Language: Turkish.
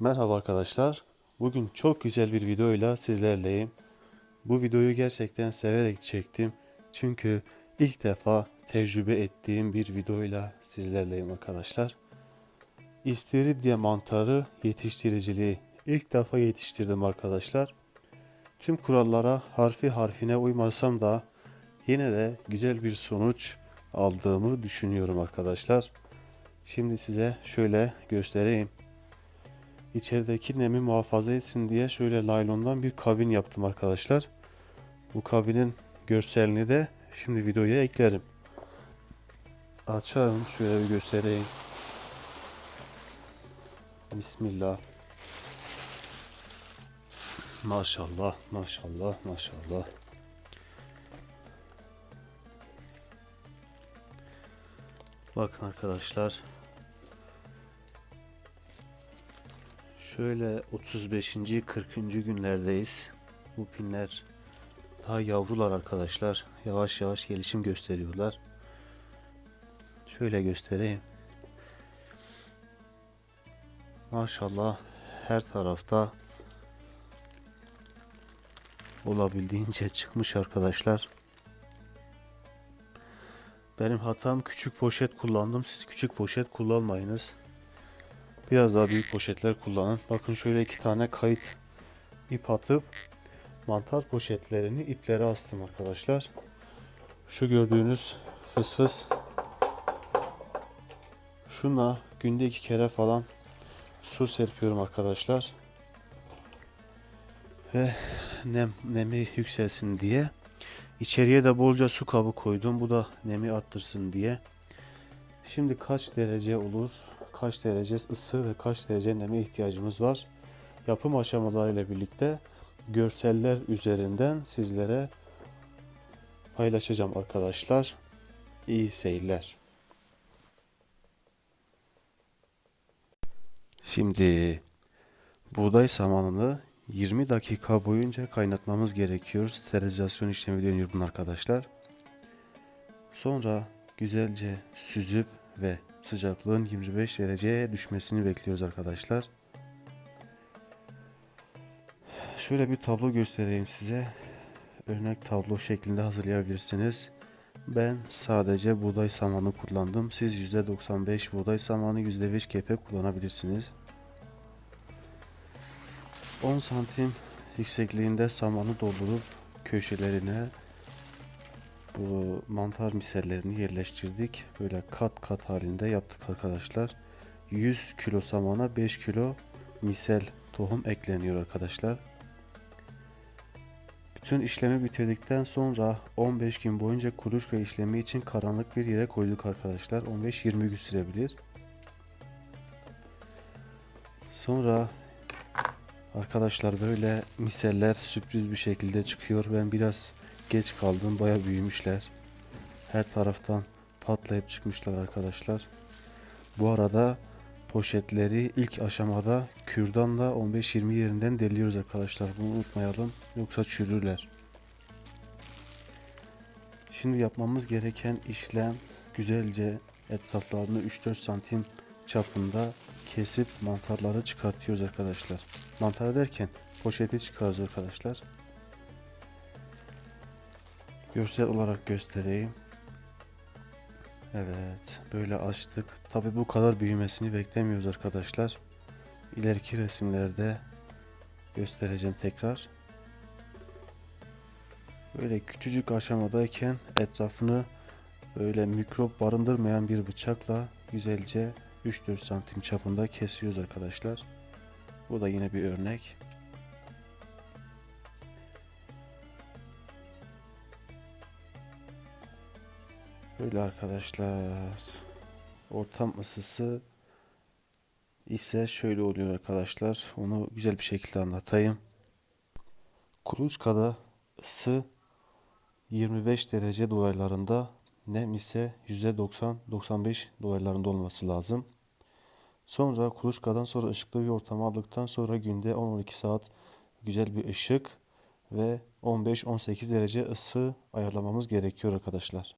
Merhaba arkadaşlar. Bugün çok güzel bir videoyla sizlerleyim. Bu videoyu gerçekten severek çektim. Çünkü ilk defa tecrübe ettiğim bir videoyla sizlerleyim arkadaşlar. İstiridye mantarı yetiştiriciliği ilk defa yetiştirdim arkadaşlar. Tüm kurallara harfi harfine uymasam da yine de güzel bir sonuç aldığımı düşünüyorum arkadaşlar. Şimdi size şöyle göstereyim. İçerideki nemi muhafaza etsin diye şöyle laylondan bir kabin yaptım arkadaşlar. Bu kabinin görselini de şimdi videoya eklerim. Açarım şöyle bir göstereyim. Bismillah. Maşallah, maşallah, maşallah. Bakın arkadaşlar. Şöyle 35. 40. günlerdeyiz. Bu pinler daha yavrular arkadaşlar. Yavaş yavaş gelişim gösteriyorlar. Şöyle göstereyim. Maşallah her tarafta olabildiğince çıkmış arkadaşlar. Benim hatam küçük poşet kullandım. Siz küçük poşet kullanmayınız. Biraz daha büyük poşetler kullanın. Bakın şöyle iki tane kayıt ip atıp mantar poşetlerini iplere astım arkadaşlar. Şu gördüğünüz fıs fıs şuna günde iki kere falan su serpiyorum arkadaşlar. Ve nem, nemi yükselsin diye. İçeriye de bolca su kabı koydum. Bu da nemi arttırsın diye. Şimdi kaç derece olur? Kaç derece ısı ve kaç derece neme ihtiyacımız var? Yapım aşamalarıyla birlikte görseller üzerinden sizlere paylaşacağım arkadaşlar. İyi seyirler. Şimdi buğday samanını 20 dakika boyunca kaynatmamız gerekiyor. Sterilizasyon işlemi dönüyor bunun arkadaşlar. Sonra güzelce süzüp ve sıcaklığın 25 dereceye düşmesini bekliyoruz arkadaşlar. Şöyle bir tablo göstereyim size. Örnek tablo şeklinde hazırlayabilirsiniz. Ben sadece buğday samanı kullandım. Siz %95 buğday samanı, %5 kepek kullanabilirsiniz. 10 santim yüksekliğinde samanı doldurup köşelerine bu mantar misellerini yerleştirdik. Böyle kat kat halinde yaptık arkadaşlar. 100 kilo samana 5 kilo misel tohum ekleniyor arkadaşlar. Bütün işlemi bitirdikten sonra 15 gün boyunca kuluçka işlemi için karanlık bir yere koyduk arkadaşlar. 15-20 gün sürebilir. Sonra arkadaşlar böyle miseller sürpriz bir şekilde çıkıyor. Ben biraz geç kaldım. Baya büyümüşler. Her taraftan patlayıp çıkmışlar arkadaşlar. Bu arada poşetleri ilk aşamada kürdanla 15-20 yerinden deliyoruz arkadaşlar. Bunu unutmayalım. Yoksa çürürler. Şimdi yapmamız gereken işlem güzelce etraflarını 3-4 santim çapında kesip mantarları çıkartıyoruz arkadaşlar. Mantar derken poşeti çıkarıyoruz arkadaşlar. Görsel olarak göstereyim. Evet, böyle açtık. Tabi bu kadar büyümesini beklemiyoruz arkadaşlar. İleriki resimlerde göstereceğim tekrar. Böyle küçücük aşamadayken etrafını böyle mikrop barındırmayan bir bıçakla güzelce 3-4 santim çapında kesiyoruz arkadaşlar. Bu da yine bir örnek. Böyle arkadaşlar. Ortam ısısı ise şöyle oluyor arkadaşlar. Onu güzel bir şekilde anlatayım. Kuluçkada ısı 25 derece dolaylarında nem ise %90-95 dolaylarında olması lazım. Sonra kuluçkadan sonra ışıklı bir ortama aldıktan sonra günde 10-12 saat güzel bir ışık ve 15-18 derece ısı ayarlamamız gerekiyor arkadaşlar.